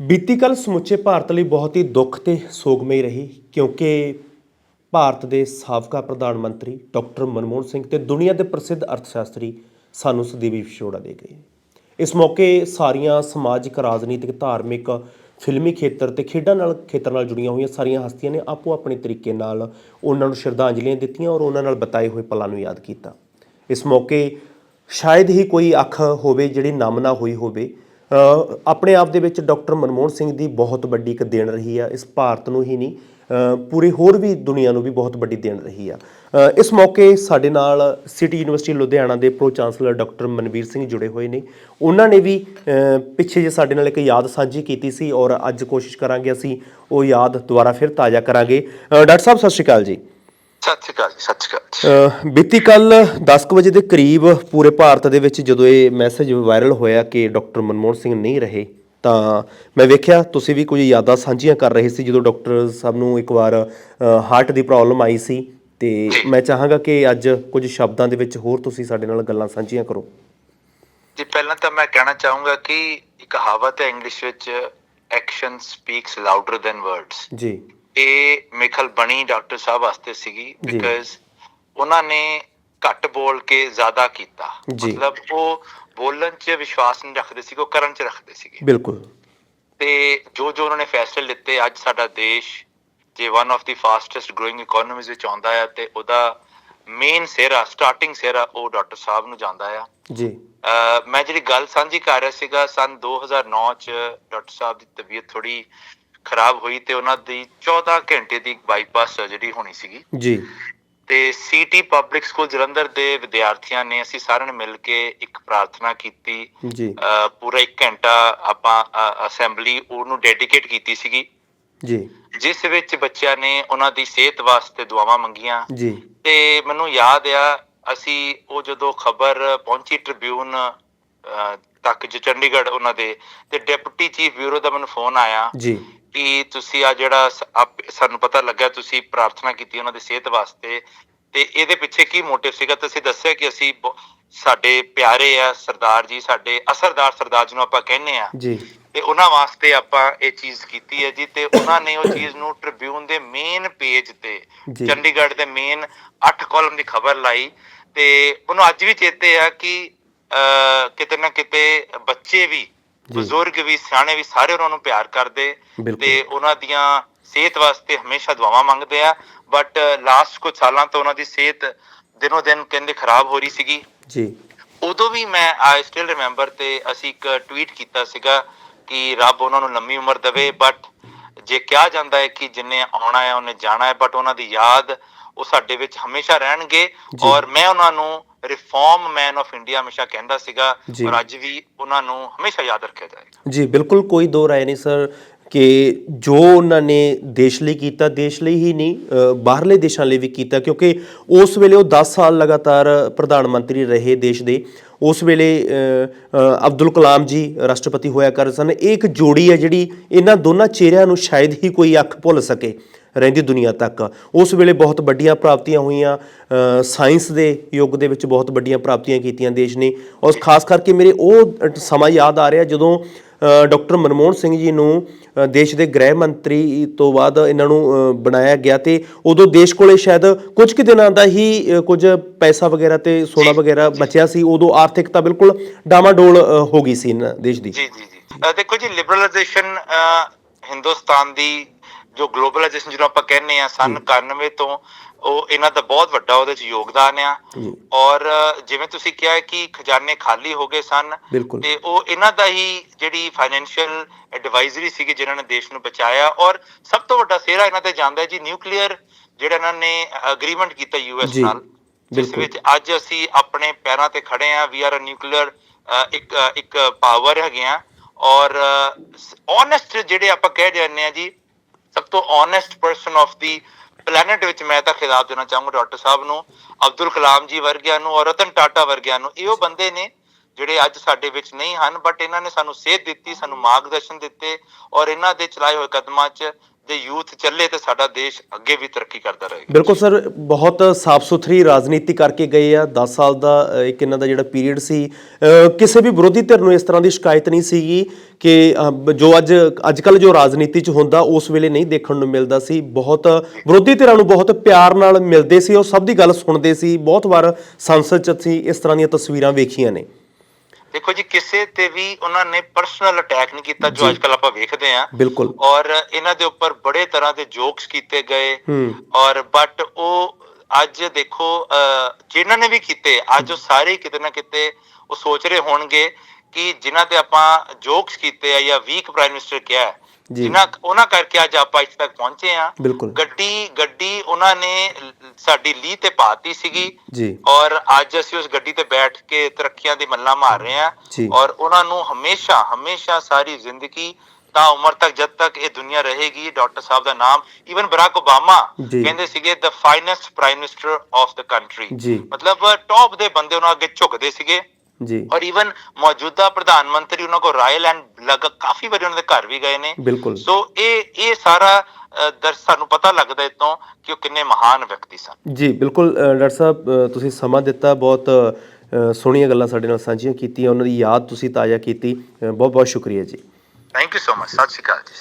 ਬੀਤੀ ਕੱਲ ਸਮੁੱਚੇ ਭਾਰਤ ਲਈ ਬਹੁਤ ਹੀ ਦੁੱਖ ਤੇ ਸੋਗਮਈ ਰਹੀ, ਕਿਉਂਕਿ ਭਾਰਤ ਦੇ ਸਾਬਕਾ ਪ੍ਰਧਾਨ ਮੰਤਰੀ ਡਾਕਟਰ ਮਨਮੋਹਨ ਸਿੰਘ ਤੇ ਦੁਨੀਆ ਦੇ ਪ੍ਰਸਿੱਧ ਅਰਥਸ਼ਾਸਤਰੀ ਸਾਨੂੰ ਸਦੀਵੀ ਵਿਛੋੜਾ ਦੇ ਗਏ। ਇਸ ਮੌਕੇ ਸਾਰੀਆਂ ਸਮਾਜਿਕ, ਰਾਜਨੀਤਿਕ, ਧਾਰਮਿਕ, ਫਿਲਮੀ ਖੇਤਰ ਤੇ ਖੇਡਾਂ ਨਾਲ, ਖੇਤਰ ਨਾਲ ਜੁੜੀਆਂ ਹੋਈਆਂ ਸਾਰੀਆਂ ਹਸਤੀਆਂ ਨੇ ਆਪੋ ਆਪਣੇ ਤਰੀਕੇ ਨਾਲ ਉਹਨਾਂ ਨੂੰ ਸ਼ਰਧਾਂਜਲੀਆਂ ਦਿੱਤੀਆਂ ਔਰ ਉਹਨਾਂ ਨਾਲ ਬਤਾਏ ਹੋਏ ਪਲਾਂ ਨੂੰ ਯਾਦ ਕੀਤਾ। ਇਸ ਮੌਕੇ ਸ਼ਾਇਦ ਹੀ ਕੋਈ ਅੱਖ ਹੋਵੇ, ਜਿਹੜੀ ਨਮ ਹੋਈ ਹੋਵੇ ਆਪਣੇ ਆਪ ਦੇ ਵਿੱਚ ਡਾਕਟਰ ਮਨਮੋਹਨ ਸਿੰਘ ਦੀ ਬਹੁਤ ਵੱਡੀ ਇੱਕ ਦੇਣ ਰਹੀ ਆ, ਇਸ ਭਾਰਤ ਨੂੰ ਹੀ ਨਹੀਂ ਪੂਰੇ ਹੋਰ ਵੀ ਦੁਨੀਆ ਨੂੰ ਵੀ ਬਹੁਤ ਵੱਡੀ ਦੇਣ ਰਹੀ ਆ। ਇਸ ਮੌਕੇ ਸਾਡੇ ਨਾਲ ਸਿਟੀ ਯੂਨੀਵਰਸਿਟੀ ਲੁਧਿਆਣਾ ਦੇ pro chancellor doctor Manvir Singh ਜੁੜੇ ਹੋਏ ਨੇ। ਉਹਨਾਂ ਨੇ ਵੀ ਪਿੱਛੇ ਜੇ ਸਾਡੇ ਨਾਲ ਇੱਕ ਯਾਦ ਸਾਂਝੀ ਕੀਤੀ ਸੀ ਔਰ ਅੱਜ ਕੋਸ਼ਿਸ਼ ਕਰਾਂਗੇ ਅਸੀਂ ਉਹ ਯਾਦ ਦੁਬਾਰਾ ਫਿਰ ਤਾਜ਼ਾ ਕਰਾਂਗੇ। ਡਾਕਟਰ ਸਾਹਿਬ, ਸਤਿ ਸ਼੍ਰੀ ਅਕਾਲ ਜੀ। ਸਤਿ ਸ਼੍ਰੀ ਅਕਾਲ ਜੀ ਸਤਿ ਸ਼੍ਰੀ ਅਕਾਲ ਬੀਤੀ ਕੱਲ 10 ਕੁ ਵਜੇ ਦੇ ਕਰੀਬ ਪੂਰੇ ਭਾਰਤ ਦੇ ਵਿੱਚ ਜਦੋਂ ਇਹ ਮੈਸੇਜ ਵਾਇਰਲ ਹੋਇਆ ਕਿ ਡਾਕਟਰ ਮਨਮੋਹਨ ਸਿੰਘ ਨਹੀਂ ਰਹੇ ਤਾਂ ਮੈਂ ਵੇਖਿਆ ਤੁਸੀਂ ਵੀ ਕੁਝ ਯਾਦਾਂ ਸਾਂਝੀਆਂ ਕਰ ਰਹੇ ਸੀ ਜਦੋਂ ਡਾਕਟਰ ਸਾਹਿਬ ਨੂੰ ਇੱਕ ਵਾਰ ਹਾਰਟ ਦੀ ਪ੍ਰੋਬਲਮ ਆਈ ਸੀ। ਤੇ ਮੈਂ ਚਾਹਾਂਗਾ ਕਿ ਅੱਜ ਕੁਝ ਸ਼ਬਦਾਂ ਦੇ ਵਿੱਚ ਹੋਰ ਤੁਸੀਂ ਸਾਡੇ ਨਾਲ ਗੱਲਾਂ ਸਾਂਝੀਆਂ ਕਰੋ। ਜੀ ਪਹਿਲਾਂ ਤਾਂ ਮੈਂ ਕਹਿਣਾ ਚਾਹੂੰਗਾ ਕਿ ਇੱਕ ਕਹਾਵਤ ਹੈ ਇੰਗਲਿਸ਼ ਵਿੱਚ action speaks louder than words ਜੀ। ਇਹ ਮੇਖਲ ਬਣੀ ਡਾਕਟਰ ਸਾਹਿਬ ਵਾਸਤੇ ਸੀਗੀ। ਬਿਕਾਜ਼ ਉਹਨਾਂ ਨੇ ਘੱਟ ਬੋਲ ਕੇ ਜ਼ਿਆਦਾ ਕੀਤਾ। ਮਤਲਬ ਉਹ ਬੋਲਣ 'ਚ ਵਿਸ਼ਵਾਸ ਨਹੀਂ ਰੱਖਦੇ ਸੀ ਉਹ ਕਰਨ 'ਚ ਰੱਖਦੇ ਸੀਗੇ। ਬਿਲਕੁਲ। ਤੇ ਜੋ ਜੋ ਉਹਨਾਂ ਨੇ ਫੈਸਲੇ ਲਿੱਤੇ ਅੱਜ ਸਾਡਾ ਦੇਸ਼ ਜੇ one of the fastest growing economies ਵਿੱਚ ਆਉਂਦਾ ਹੈ ਤੇ ਉਹਦਾ ਮੇਨ ਸਿਹਰਾ ਸਟਾਰਟਿੰਗ ਸਿਹਰਾ ਉਹ ਡਾਕਟਰ ਸਾਹਿਬ ਨੂੰ ਜਾਂਦਾ ਆ। ਜੀ। ਮੈਂ ਜਿਹੜੀ ਗੱਲ ਸਾਂਝੀ ਕਰ ਰਿਹਾ ਸੀਗਾ ਸਨ 2009 ਚ ਡਾਕਟਰ ਸਾਹਿਬ ਦੀ ਤਬੀਅਤ ਥੋੜੀ ਖਰਾਬ ਹੋਈ ਤੇ ਉਹਨਾਂ ਦੀ 14 ਘੰਟੇ ਦੀ ਬਾਈਪਾਸ ਸਰਜਰੀ ਹੋਣੀ ਸੀਗੀ। ਜੀ। ਤੇ ਸੀਟੀ ਪਬਲਿਕ ਸਕੂਲ ਜਲੰਧਰ ਦੇ ਵਿਦਿਆਰਥੀਆਂ ਨੇ ਅਸੀਂ ਸਾਰਿਆਂ ਨੇ ਮਿਲ ਕੇ ਇੱਕ ਪ੍ਰਾਰਥਨਾ ਕੀਤੀ। ਜੀ। ਪੂਰਾ 1 ਘੰਟਾ ਆਪਾਂ ਅਸੈਂਬਲੀ ਉਹਨੂੰ ਡੈਡੀਕੇਟ ਕੀਤੀ ਸੀਗੀ। ਜੀ। ਜਿਸ ਵਿੱਚ ਬੱਚਿਆਂ ਨੇ ਉਹਨਾਂ ਦੀ ਸਿਹਤ ਵਾਸਤੇ ਦੁਆਵਾਂ ਮੰਗੀਆਂ। ਜੀ। ਤੇ ਮੈਨੂੰ ਯਾਦ ਆ ਅਸੀਂ ਉਹ ਜਦੋਂ ਖਬਰ ਪਹੁੰਚੀ ਟ੍ਰਿਬਿਊਨ ਤੱਕ ਜੋ ਚੰਡੀਗੜ੍ਹ ਉਹਨਾਂ ਦੇ ਤੇ ਡਿਪਟੀ ਚੀਫ ਬਿਊਰੋ ਦਾ ਮੈਨੂੰ ਫੋਨ ਆਇਆ। ਜੀ। ਕਿ ਤੁਸੀਂ ਆ ਜਿਹੜਾ ਸਾਨੂੰ ਪਤਾ ਲੱਗਾ ਤੁਸੀਂ ਪ੍ਰਾਰਥਨਾ ਕੀਤੀ ਉਹਨਾਂ ਦੀ ਸਿਹਤ ਵਾਸਤੇ। ਤੇ ਇਹਦੇ ਪਿੱਛੇ ਕੀ ਮੋਟਿਵ ਸੀਗਾ? ਤੁਸੀਂ ਦੱਸਿਆ ਕਿ ਅਸੀਂ ਸਾਡੇ ਪਿਆਰੇ ਆ ਸਰਦਾਰ ਜੀ ਸਾਡੇ ਅਸਰਦਾਰ ਸਰਦਾਰ ਜੀ ਨੂੰ ਆਪਾਂ ਕਹਿੰਦੇ ਆ। ਜੀ। ਤੇ ਉਹਨਾਂ ਵਾਸਤੇ ਆਪਾਂ ਇਹ ਚੀਜ਼ ਕੀਤੀ ਹੈ ਜੀ ਤੇ ਉਹਨਾਂ ਨੇ ਉਹ ਚੀਜ਼ ਨੂੰ ਟ੍ਰਿਬਿਊਨ ਦੇ ਮੇਨ ਪੇਜ ਤੇ। ਚੰਡੀਗੜ੍ਹ ਦੇ ਮੇਨ 8 ਕਾਲਮ ਦੀ ਖਬਰ ਲਾਈ ਤੇ ਉਹਨੂੰ ਅੱਜ ਵੀ ਚੇਤੇ ਆ ਕਿ ਕਿਤੇ ਨਾ ਕਿਤੇ ਬੱਚੇ ਵੀ ਬਜ਼ੁਰਗ ਵੀ ਸਿਆਣੇ ਵੀ ਸਾਰੇ ਉਹਨਾਂ ਨੂੰ ਪਿਆਰ ਕਰਦੇ। ਤੇ ਉਹਨਾਂ ਦੀਆਂ ਸਿਹਤ ਵਾਸਤੇ ਹਮੇਸ਼ਾ ਦੁਆਵਾਂ ਮੰਗਦੇ ਆ। ਬਟ ਲਾਸਟ ਕੁਝ ਸਾਲਾਂ ਤੋਂ ਉਹਨਾਂ ਦੀ ਸਿਹਤ ਦਿਨੋ ਦਿਨ ਕਹਿੰਦੇ ਖਰਾਬ ਹੋ ਰਹੀ ਸੀਗੀ। ਜੀ। ਉਦੋਂ ਵੀ ਮੈਂ ਆਈ ਸਟਿਲ ਰਿਮੈਂਬਰ ਤੇ ਅਸੀਂ ਇੱਕ ਟਵੀਟ ਕੀਤਾ ਸੀਗਾ ਕਿ ਰੱਬ ਉਹਨਾਂ ਨੂੰ ਲੰਮੀ ਉਮਰ ਦੇਵੇ। ਬਟ ਜੇ ਕਿਹਾ ਜਾਂਦਾ ਹੈ ਕਿ ਜਿੰਨੇ ਆਉਣਾ ਹੈ ਉਹਨੇ ਜਾਣਾ ਹੈ ਬਟ ਉਹਨਾਂ ਦੀ ਯਾਦ ਉਹ ਸਾਡੇ ਵਿੱਚ ਹਮੇਸ਼ਾ ਰਹਿਣਗੇ। ਔਰ ਮੈਂ ਉਹਨਾਂ ਨੂੰ ਰਿਫਾਰਮ ਮੈਨ ਆਫ ਇੰਡੀਆ ਹਮੇਸ਼ਾ ਕਹਿੰਦਾ ਸੀਗਾ। ਔਰ ਅੱਜ ਵੀ ਉਹਨਾਂ ਨੂੰ ਹਮੇਸ਼ਾ ਯਾਦ ਰੱਖਿਆ ਜਾਏਗਾ। ਜੀ ਬਿਲਕੁਲ ਕੋਈ ਦੋ ਰਾਏ ਨਹੀਂ ਸਰ ਕਿ ਜੋ ਉਹਨਾਂ ਨੇ ਦੇਸ਼ ਲਈ ਕੀਤਾ ਦੇਸ਼ ਲਈ ਹੀ ਨਹੀਂ ਬਾਹਰਲੇ ਦੇਸ਼ਾਂ ਲਈ ਵੀ ਕੀਤਾ ਕਿਉਂਕਿ ਉਸ ਵੇਲੇ ਉਹ 10 ਸਾਲ ਲਗਾਤਾਰ ਪ੍ਰਧਾਨ ਮੰਤਰੀ ਰਹੇ ਦੇਸ਼ ਦੇ। ਉਸ ਵੇਲੇ ਅਬਦੁਲ ਕਲਾਮ ਜੀ ਰਾਸ਼ਟਰਪਤੀ ਹੋਇਆ ਕਰ ਸਨ। ਇਹ ਇੱਕ ਜੋੜੀ ਹੈ ਜਿਹੜੀ ਇਹਨਾਂ ਦੋਨਾਂ ਚਿਹਰਿਆਂ ਨੂੰ ਸ਼ਾਇਦ ਹੀ ਕੋਈ ਅੱਖ ਭੁੱਲ ਸਕੇ। ਰਹਿੰਦੀ ਦੁਨੀਆ ਤੱਕ। ਉਸ ਵੇਲੇ ਬਹੁਤ ਵੱਡੀਆਂ ਪ੍ਰਾਪਤੀਆਂ ਹੋਈਆਂ। ਸਾਇੰਸ ਦੇ ਯੁੱਗ ਦੇ ਵਿੱਚ ਬਹੁਤ ਵੱਡੀਆਂ ਪ੍ਰਾਪਤੀਆਂ ਕੀਤੀਆਂ ਦੇਸ਼ ਨੇ। ਔਰ ਖਾਸ ਕਰਕੇ ਮੇਰੇ ਉਹ ਸਮਾਂ ਯਾਦ ਆ ਰਿਹਾ ਜਦੋਂ ਡਾਕਟਰ ਮਨਮੋਹਨ ਸਿੰਘ ਜੀ ਨੂੰ ਦੇਸ਼ ਦੇ ਗ੍ਰਹਿ ਮੰਤਰੀ ਤੋਂ ਬਾਅਦ ਇਹਨਾਂ ਨੂੰ ਬਣਾਇਆ ਗਿਆ ਤੇ ਉਦੋਂ ਦੇਸ਼ ਕੋਲੇ ਸ਼ਾਇਦ ਕੁਝ ਕੁ ਦਿਨਾਂ ਦਾ ਹੀ ਕੁਝ ਪੈਸਾ ਵਗੈਰਾ ਤੇ ਸੋਨਾ ਵਗੈਰਾ ਬਚਿਆ ਸੀ। ਉਦੋਂ ਆਰਥਿਕਤਾ ਬਿਲਕੁਲ ਡਾਮਾਡੋਲ ਹੋ ਗਈ ਸੀ ਇਹਨਾਂ ਦੇਸ਼ ਦੀ। ਜੀ ਜੀ ਜੀ। ਦੇਖੋ ਜੀ ਲਿਬਰਲਾਈਜੇਸ਼ਨ ਹਿੰਦੁਸਤਾਨ ਦੀ ਜੋ ਗਲੋਬਲਾਈਜੇਸ਼ਨ ਜਿਹਨੂੰ ਆਪਾਂ ਕਹਿੰਦੇ ਆ ਸਨ 91 ਤੋਂ ਉਹ ਇਹਨਾਂ ਦਾ ਬਹੁਤ ਵੱਡਾ ਉਹਦੇ ਚ ਯੋਗਦਾਨ ਆ। ਔਰ ਜਿਵੇਂ ਤੁਸੀਂ ਕਿਹਾ ਕਿ ਖਜ਼ਾਨੇ ਖਾਲੀ ਹੋ ਗਏ ਸਨ ਤੇ ਉਹ ਇਹਨਾਂ ਦਾ ਹੀ ਜਿਹੜੀ ਫਾਈਨੈਂਸ਼ੀਅਲ ਐਡਵਾਈਜ਼ਰੀ ਸੀਗੀ ਜਿਨ੍ਹਾਂ ਨੇ ਦੇਸ਼ ਨੂੰ ਬਚਾਇਆ। ਔਰ ਸਭ ਤੋਂ ਵੱਡਾ ਸਿਹਰਾ ਇਹਨਾਂ ਤੇ ਜਾਂਦਾ ਹੈ ਜੀ ਨਿਊਕਲੀਅਰ ਜਿਹੜਾ ਇਹਨਾਂ ਨੇ ਅਗਰੀਮੈਂਟ ਕੀਤਾ ਯੂਐਸ ਨਾਲ ਜਿਸ। ਵਿੱਚ ਅੱਜ ਅਸੀਂ ਆਪਣੇ ਪੈਰਾਂ ਤੇ ਖੜੇ ਆ ਵੀ ਆਰ ਅ ਨਿਊਕਲੀਅਰ ਇੱਕ ਇੱਕ ਪਾਵਰ ਹੈਗੇ ਆ। ਔਰ ਓਨੈਸਟ ਜਿਹੜੇ ਆਪਾਂ ਕਹਿ ਜਾਂਦੇ ਆ ਜੀ ਤੋਂ honest person of the planet ਵਿੱਚ ਮੈਂ ਤਾਂ ਖਿਤਾਬ ਦੇਣਾ ਚਾਹੂੰਗਾ ਡਾਕਟਰ ਸਾਹਿਬ ਨੂੰ, ਅਬਦੁਲ ਕਲਾਮ ਜੀ ਵਰਗਿਆਂ ਨੂੰ ਔਰ ਰਤਨ ਟਾਟਾ ਵਰਗਿਆਂ ਨੂੰ, ਇਹ ਬੰਦੇ ਨੇ ਜਿਹੜੇ ਅੱਜ ਸਾਡੇ ਵਿੱਚ ਨਹੀਂ ਹਨ ਬਟ ਇਹਨਾਂ ਨੇ ਸਾਨੂੰ ਸੇਧ ਦਿੱਤੀ, ਸਾਨੂੰ ਮਾਰਗਦਰਸ਼ਨ ਦਿੱਤੇ ਔਰ ਇਹਨਾਂ ਦੇ ਚਲਾਏ ਹੋਏ ਕਦਮਾਂ 'ਚ ਜੇ ਯੂਥ ਚੱਲੇ ਤੇ ਸਾਡਾ ਦੇਸ਼ ਅੱਗੇ ਵੀ ਤਰੱਕੀ ਕਰਦਾ ਰਹੇਗਾ ਬਿਲਕੁਲ ਸਰ, ਬਹੁਤ ਸਾਫ਼ ਸੁਥਰੀ ਰਾਜਨੀਤੀ ਕਰਕੇ ਗਏ ਆ। 10 ਸਾਲ ਦਾ ਇੱਕ ਇਹਨਾਂ ਦਾ ਜਿਹੜਾ ਪੀਰੀਅਡ ਸੀ। ਕਿਸੇ ਵੀ ਵਿਰੋਧੀ ਧਿਰ ਨੂੰ ਇਸ ਤਰ੍ਹਾਂ ਦੀ ਸ਼ਿਕਾਇਤ ਨਹੀਂ ਸੀਗੀ ਕਿ ਜੋ ਅੱਜ ਅੱਜ ਕੱਲ ਜੋ ਰਾਜਨੀਤੀ 'ਚ ਹੁੰਦਾ, ਉਸ ਵੇਲੇ ਨਹੀਂ ਦੇਖਣ ਨੂੰ ਮਿਲਦਾ ਸੀ। ਬਹੁਤ ਵਿਰੋਧੀ ਧਿਰਾਂ ਨੂੰ ਬਹੁਤ ਪਿਆਰ ਨਾਲ ਮਿਲਦੇ ਸੀ, ਉਹ ਸਭ ਦੀ ਗੱਲ ਸੁਣਦੇ ਸੀ। ਬਹੁਤ ਵਾਰ ਸੰਸਦ 'ਚ ਅਸੀਂ ਇਸ ਤਰ੍ਹਾਂ ਦੀਆਂ ਤਸਵੀਰਾਂ ਵੇਖੀਆਂ ਨੇ। ਦੇਖੋ ਜੀ ਕਿਸੇ ਤੇ ਵੀ ਉਹਨਾਂ ਨੇ ਪਰਸਨਲ ਅਟੈਕ ਨਹੀਂ ਕੀਤਾ ਜੋ। ਅੱਜ ਕੱਲ ਆਪਾਂ ਵੇਖਦੇ ਆ ਬਿਲਕੁਲ ਔਰ ਇਹਨਾਂ ਦੇ ਉੱਪਰ ਬੜੇ ਤਰ੍ਹਾਂ ਦੇ ਜੋਕਸ ਕੀਤੇ ਗਏ ਔਰ ਬਟ ਉਹ ਅੱਜ ਦੇਖੋ ਜਿਨ੍ਹਾਂ ਨੇ ਵੀ ਕੀਤੇ ਅੱਜ ਉਹ ਸਾਰੇ ਕਿਤੇ ਨਾ ਕਿਤੇ ਉਹ ਸੋਚ ਰਹੇ ਹੋਣਗੇ ਕਿ ਜਿਨ੍ਹਾਂ ਤੇ ਆਪਾਂ ਜੋਕਸ ਕੀਤੇ ਆ ਜਾਂ ਵੀਕ ਪ੍ਰਾਈਮ ਮਿਨਿਸਟਰ ਕਿਹਾ ਹੈ। ਜਿਨ੍ਹਾਂ ਉਹਨਾਂ ਕਰਕੇ ਅੱਜ ਆਪਾਂ ਇੱਥੇ ਤੱਕ ਪਹੁੰਚੇ ਆ ਗੱਡੀ ਗੱਡੀ ਉਹਨਾਂ ਨੇ ਸਾਡੀ ਲੀਹ ਤੇ ਪਾਤੀ ਸੀਗੀ। ਜੀ। ਔਰ ਅੱਜ ਅਸੀਂ ਉਸ ਗੱਡੀ ਤੇ ਬੈਠ ਕੇ ਤਰੱਕੀਆਂ ਦੀ ਮੱਲਾਂ ਮਾਰ ਰਹੇ ਜੀ। ਔਰ ਉਹਨਾਂ ਨੂੰ ਹਮੇਸ਼ਾ ਹਮੇਸ਼ਾ ਸਾਰੀ ਜ਼ਿੰਦਗੀ ਤਾਂ ਉਮਰ ਤੱਕ ਜਦ ਤੱਕ ਇਹ ਦੁਨੀਆ ਰਹੇਗੀ ਡਾਕਟਰ ਸਾਹਿਬ ਦਾ ਨਾਮ ਈਵਨ ਬਰਾਕ ਓਬਾਮਾ। ਕਹਿੰਦੇ ਸੀਗੇ the finest prime minister of the country ਮਤਲਬ ਟੌਪ ਦੇ ਬੰਦੇ ਉਹਨਾਂ ਅੱਗੇ ਝੁਕਦੇ ਸੀਗੇ। ਜੀ। ਔਰ ਈਵਨ ਮੌਜੂਦਾ ਪ੍ਰਧਾਨ ਮੰਤਰੀ ਉਹਨਾਂ ਕੋ ਰਾਇਲ ਐਂਡ ਲਗ ਕਾਫੀ ਵਾਰੀ ਉਹਨਾਂ ਦੇ ਘਰ ਵੀ ਗਏ ਨੇ ਬਿਲਕੁਲ ਸੋ ਇਹ ਇਹ ਸਾਰਾ ਅ, ਦਰ ਸਾਨੂੰ ਪਤਾ ਲੱਗਦਾ ਇਤੋਂ ਕਿ ਉਹ ਕਿੰਨੇ ਮਹਾਨ ਵਿਅਕਤੀ ਸਨ ਜੀ ਬਿਲਕੁਲ ਡਾਕਟਰ ਸਾਹਿਬ ਤੁਸੀਂ ਸਮਾਂ ਦਿੱਤਾ ਬਹੁਤ ਸੋਹਣੀਆਂ ਗੱਲਾਂ ਸਾਡੇ ਨਾਲ ਸਾਂਝੀਆਂ ਕੀਤੀਆਂ ਉਹਨਾਂ ਦੀ ਯਾਦ ਤੁਸੀਂ ਤਾਜ਼ਾ ਕੀਤੀ ਬਹੁਤ ਬਹੁਤ ਸ਼ੁਕਰੀਆ ਜੀ ਥੈਂਕ ਯੂ ਸੋ ਮਚ ਸਤਿ ਸ਼੍ਰੀ ਅਕਾਲ ਜੀ